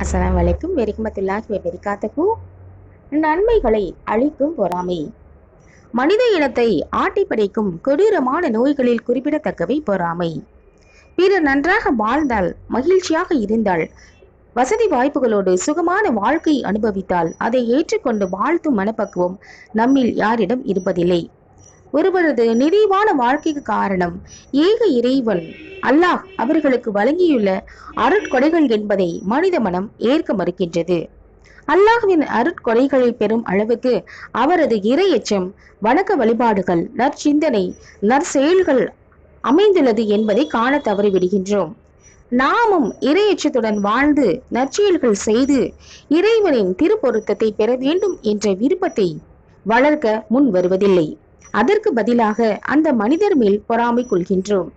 அஸ்லாம் வலைக்கும் வெரிகமத்துல்லாஹி வெபரிகாத்தகு நன்மைகளை அளிக்கும் பொறாமை. மனித இனத்தை ஆட்டி படைக்கும் கொடூரமான நோய்களில் குறிப்பிடத்தக்கவை பொறாமை. பிறர் நன்றாக வாழ்ந்தால் மகிழ்ச்சியாக இருந்தால் வசதி வாய்ப்புகளோடு சுகமான வாழ்க்கை அனுபவித்தால் அதை ஏற்றுக்கொண்டு வாழ்த்தும் மனப்பக்குவம் நம்மில் யாரிடம் இருப்பதில்லை. ஒருவரது நிறைவான வாழ்க்கைக்கு காரணம் ஏக இறைவன். அல்லாஹ் அவர்களுக்கு வழங்கியுள்ள அருட்கொடைகள் என்பதை மனித மனம் ஏற்க மறுக்கின்றது. அல்லாஹ்வின் அருட்கொடைகளை பெறும் அளவுக்கு அவரது இரையச்சம் வணக்க வழிபாடுகள் நற்சிந்தனை நற்செயல்கள் அமைந்துள்ளது என்பதை காண தவறிவிடுகின்றோம். நாமும் இரையச்சத்துடன் வாழ்ந்து நற்செயல்கள் செய்து இறைவனின் திருப்பொருத்தத்தை பெற வேண்டும் என்ற விருப்பத்தை வளர்க்க முன் வருவதில்லை. அதற்கு பதிலாக அந்த மனிதர் மேல் பொறாமை கொள்கின்றோம்.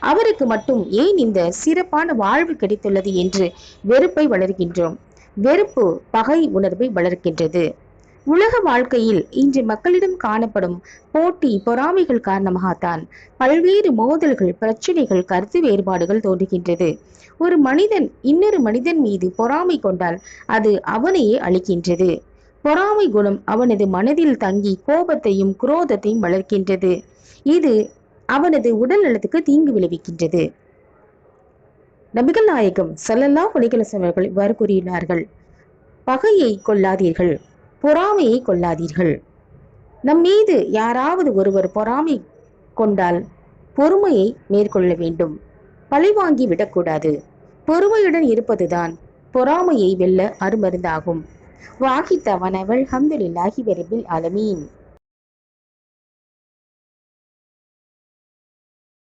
அவருக்கு மட்டும் ஏன் இந்த சிறப்பான வாழ்வு கிடைத்துள்ளது என்று வெறுப்பை வளர்கின்றோம்? வெறுப்பு பகை உணர்வை வளர்க்கின்றது. உலக வாழ்க்கையில் இன்று மக்களிடம் காணப்படும் போட்டி பொறாமைகள் காரணமாகத்தான் பல்வேறு மோதல்கள் பிரச்சனைகள் கருத்து வேறுபாடுகள் தோன்றுகின்றது. ஒரு மனிதன் இன்னொரு மனிதன் மீது பொறாமை கொண்டால் அது அவனையே அளிக்கின்றது பொறாமை குணம் அவனது மனதில் தங்கி கோபத்தையும் குரோதத்தையும் வளர்க்கின்றது. இது அவனது உடல் நலத்துக்கு தீங்கு விளைவிக்கின்றது. நபிகள் நாயகம் சல்லல்லாஹ் புலிகலசம் அவர்கள் இவ்வாறு கூறினார்கள். பகையை கொள்ளாதீர்கள் பொறாமையை கொள்ளாதீர்கள் நம் மீது யாராவது ஒருவர் பொறாமை கொண்டால் பொறுமையை மேற்கொள்ள வேண்டும். பழிவாங்கி விடக்கூடாது. பொறுமையுடன் இருப்பதுதான் பொறாமையை வெல்ல அருமருந்தாகும். வாகித்தவனவள் ஹம்துலில்லாஹி வெரபில் அலமீன்